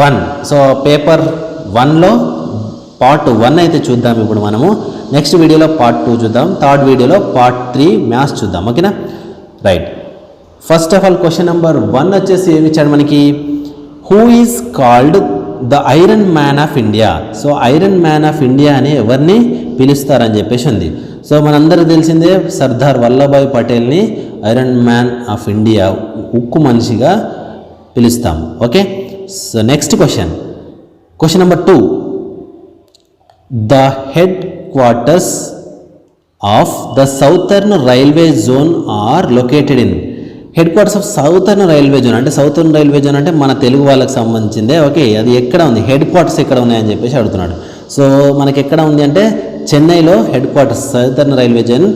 One. So paper వన్లో part one అయితే చూద్దాం ఇప్పుడు మనము. నెక్స్ట్ వీడియోలో పార్ట్ టూ చూద్దాం. థర్డ్ వీడియోలో పార్ట్ త్రీ మ్యాథ్స్ చూద్దాం. ఓకేనా? Right. First of all question number one వచ్చేసి ఏమి ఇచ్చాడు మనకి? Who is called the iron man of India. So iron man of India అని ఎవరిని పిలుస్తారని చెప్పేసి ఉంది. సో మనందరికీ తెలిసిందే సర్దార్ వల్లభాయ్ పటేల్ని ఐరన్ మ్యాన్ ఆఫ్ ఇండియా ఉక్కు మనిషిగా పిలుస్తాం okay so next question question number to the headquarters of the southern railway zone are located in headquarters of southern railway zone అంటే సౌతర్న్ రైల్వే జోన్ అంటే మన తెలుగు వాళ్ళకి సంబంధించిందే. ఓకే అది ఎక్కడ ఉంది? హెడ్ క్వార్టర్స్ ఎక్కడ ఉన్నాయని చెప్పేసి అడుగుతున్నాడు. సో మనకి ఎక్కడ ఉంది అంటే చెన్నైలో headquarters southern railway zone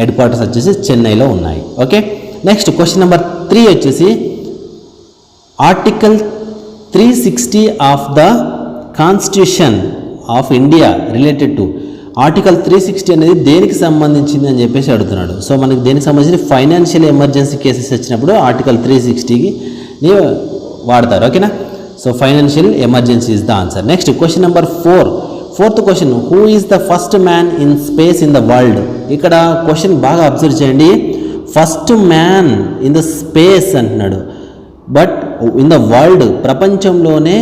headquarters వచ్చేసి చెన్నైలో ఉన్నాయి. Okay next question number three వచ్చేసి article three sixty of the constitution of India related to article three sixty అనేది దేనికి సంబంధించింది అని చెప్పేసి అడుగుతున్నాడు. సో మనకి దేనికి సంబంధించి ఫైనాన్షియల్ ఎమర్జెన్సీ కేసెస్ వచ్చినప్పుడు ఆర్టికల్ త్రీ సిక్స్టీకి వాడతారు. ఓకేనా so financial emergency is the answer next question number four fourth question who is the first man in space in the world ఇక్కడ క్వశ్చన్ బాగా అబ్జర్వ్ చేయండి. First man in the space అంటున్నాడు. But in the world ప్రపంచంలోనే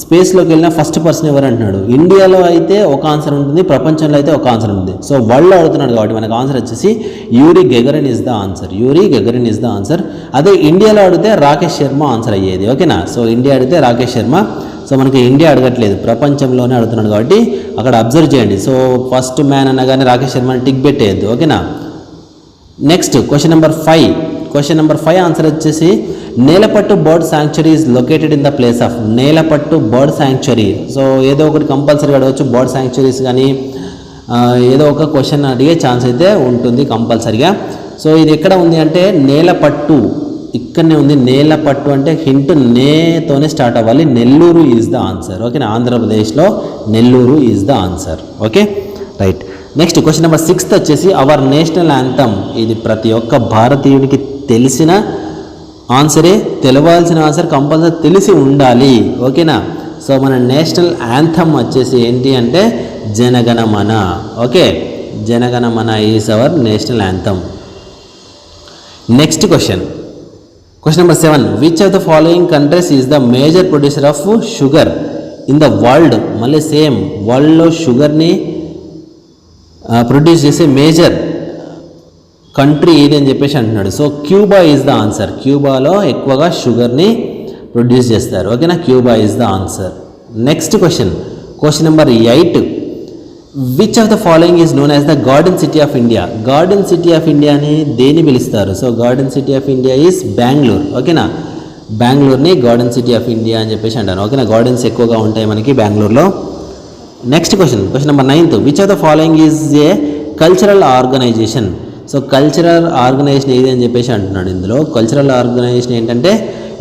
స్పేస్లోకి వెళ్ళిన first person ఎవరు అంటున్నాడు. ఇండియాలో అయితే ఒక ఆన్సర్ ఉంటుంది ప్రపంచంలో అయితే ఒక ఆన్సర్ ఉంటుంది. సో వరల్డ్లో అడుగుతున్నాడు కాబట్టి మనకు ఆన్సర్ వచ్చేసి Yuri Gagarin is the answer Yuri Gagarin is the answer అదే ఇండియాలో అడిగితే రాకేష్ శర్మ ఆన్సర్ అయ్యేది. ఓకేనా సో ఇండియా అడిగితే రాకేష్ శర్మ సో మనకి ఇండియా అడగట్లేదు. ప్రపంచంలోనే అడుగుతున్నాడు కాబట్టి అక్కడ అబ్జర్వ్ చేయండి. సో ఫస్ట్ మ్యాన్ అనగానే రాకేష్ శర్మ టిక్ పెట్టేయద్దు. ఓకేనా next question number five question number five answer వచ్చేసి Nelapattu bird sanctuary is located in the place of Nelapattu bird sanctuary so ఏదో ఒకటి కంపల్సరీగా అడగవచ్చు బర్డ్ శాంక్చురీస్ కానీ ఏదో ఒక క్వశ్చన్ అడిగే ఛాన్స్ అయితే ఉంటుంది కంపల్సరీగా సో ఇది ఎక్కడ ఉంది అంటే నేలపట్టు ఇక్కడనే ఉంది నేల పట్టు అంటే హింట్ నేతోనే స్టార్ట్ అవ్వాలి. నెల్లూరు ఈజ్ ద ఆన్సర్ ఓకేనా ఆంధ్రప్రదేశ్లో Nellore is the answer okay right next question number sixth వచ్చేసి అవర్ నేషనల్ యాంథమ్ ఇది ప్రతి ఒక్క భారతీయుడికి తెలిసిన ఆన్సరే తెలవాల్సిన ఆన్సర్ కంపల్సరీ తెలిసి ఉండాలి. ఓకేనా సో మన నేషనల్ యాంథమ్ వచ్చేసి ఏంటి అంటే Jana Gana Mana. Okay Jana Gana Mana is our national anthem next question question number seven which of the following countries is the major producer of sugar in the world మళ్ళీ same వరల్డ్లో షుగర్ని produce చేసే major country ఏది అని చెప్పేసి అంటున్నాడు. So Cuba is the answer క్యూబాలో ఎక్కువగా షుగర్ని ప్రొడ్యూస్ చేస్తారు. ఓకేనా Cuba is the answer next question question number eight which of the following is known as the garden city of India garden city of ఇండియాని దేని పిలుస్తారు? So garden city of India is Bengaluru ఓకేనా బెంగళూరుని garden city of India అని చెప్పేసి అంటారు. ఓకేనా gardens ఎక్కువగా ఉంటాయి మనకి బెంగళూరులో next question question number ninth which of the following is a cultural organisation so cultural organisation ఏది అని చెప్పేసి అంటున్నాడు ఇందులో. కల్చరల్ ఆర్గనైజేషన్ ఏంటంటే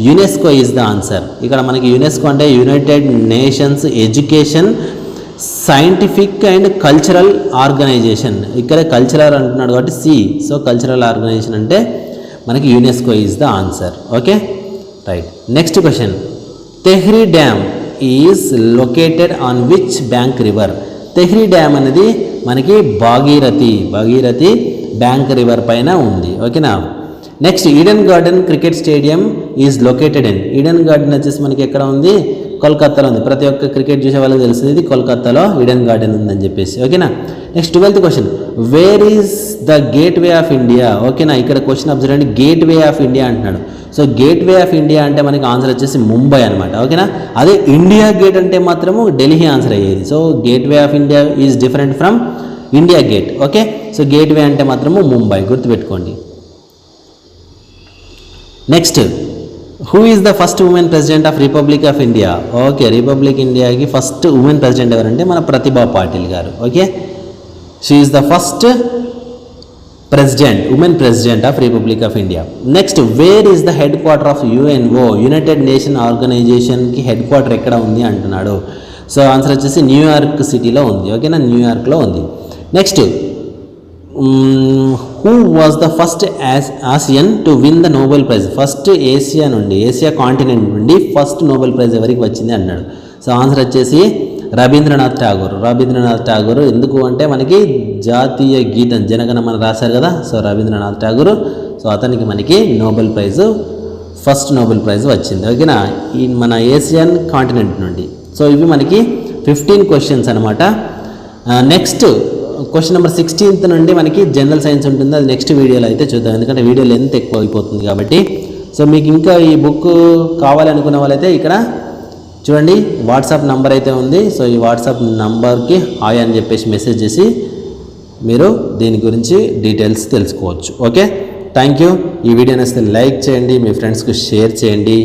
యునెస్కో ఈజ్ ద ఆన్సర్ ఇక్కడ మనకి యునెస్కో అంటే united nations education scientific and cultural organisation ఇక్కడ కల్చరల్ అంటున్నాడు కాబట్టి సి సో కల్చరల్ ఆర్గనైజేషన్ అంటే మనకి UNESCO is the answer okay right next question Tehri dam is located on which bank river Tehri dam అనేది మనకి Bhagirathi Bhagirathi bank river పైన ఉంది. ఓకేనా next Eden garden cricket stadium is located in Eden garden వచ్చేసి మనకి ఎక్కడ ఉంది? కోల్కత్తాలో ఉంది. ప్రతి ఒక్క క్రికెట్ చూసే వాళ్ళకి తెలిసింది కోల్కత్తాలో ఈడెన్ గార్డెన్ ఉందని చెప్పేసి. ఓకేనా? Next twelfth question. Where is the gateway of India ఓకేనా? ఇక్కడ క్వశ్చన్ అబ్జర్వ్ అండి గేట్ వే ఆఫ్ ఇండియా అంటున్నాడు. So gate way of India అంటే మనకి ఆన్సర్ వచ్చేసి ముంబై అనమాట ఓకేనా? అదే ఇండియా గేట్ అంటే మాత్రము ఢిల్లీ ఆన్సర్ అయ్యేది. So Gateway of India is different from India Gate okay? So Gateway అంటే మాత్రము ముంబై. గుర్తుపెట్టుకోండి. Next who is the first women president of Republic of India okay Republic ఇండియాకి ఫస్ట్ ఉమెన్ ప్రెసిడెంట్ ఎవరంటే మన ప్రతిభా పాటిల్ గారు. Okay she is the first president women president of Republic of India next where is the head quarter of UNO United Nation ఆర్గనైజేషన్కి head quarter ఎక్కడ ఉంది అంటున్నాడు. So answer వచ్చేసి New York సిటీలో ఉంది. ఓకేనా న్యూయార్క్లో ఉంది. Next who was the first Asian to win the Nobel Prize first Asia నుండి ఏషియా కాంటినెంట్ నుండి ఫస్ట్ నోబెల్ ప్రైజ్ ఎవరికి వచ్చింది అన్నాడు. సో ఆన్సర్ వచ్చేసి రవీంద్రనాథ్ ఠాగూర్. రవీంద్రనాథ్ ఠాగూర్ ఎందుకు అంటే మనకి జాతీయ గీతం జనగణమన రాశారు కదా? సో రవీంద్రనాథ్ ఠాగూర్. సో అతనికి మనకి Nobel Prize first Nobel Prize వచ్చింది. ఓకేనా ఈ మన ఏషియన్ కాంటినెంట్ నుండి. సో ఇవి మనకి ఫిఫ్టీన్ క్వశ్చన్స్ అనమాట నెక్స్ట్ క్వశ్చన్ నెంబర్ సిక్స్టీన్త్ నుండి మనకి జనరల్ సైన్స్ ఉంటుంది. అది నెక్స్ట్ వీడియోలో అయితే చూద్దాం. ఎందుకంటే వీడియో లెంత్ ఎక్కువ అయిపోతుంది కాబట్టి. సో మీకు ఇంకా ఈ బుక్ కావాలనుకున్న వాళ్ళైతే ఇక్కడ చూడండి వాట్సాప్ నంబర్ అయితే ఉంది. సో ఈ వాట్సాప్ నంబర్కి హాయ్ అని చెప్పేసి మెసేజ్ చేసి మీరు దీని గురించి డీటెయిల్స్ తెలుసుకోవచ్చు. ఓకే థ్యాంక్ యూ ఈ వీడియో నచ్చితే లైక్ చేయండి. మీ ఫ్రెండ్స్కి షేర్ చేయండి.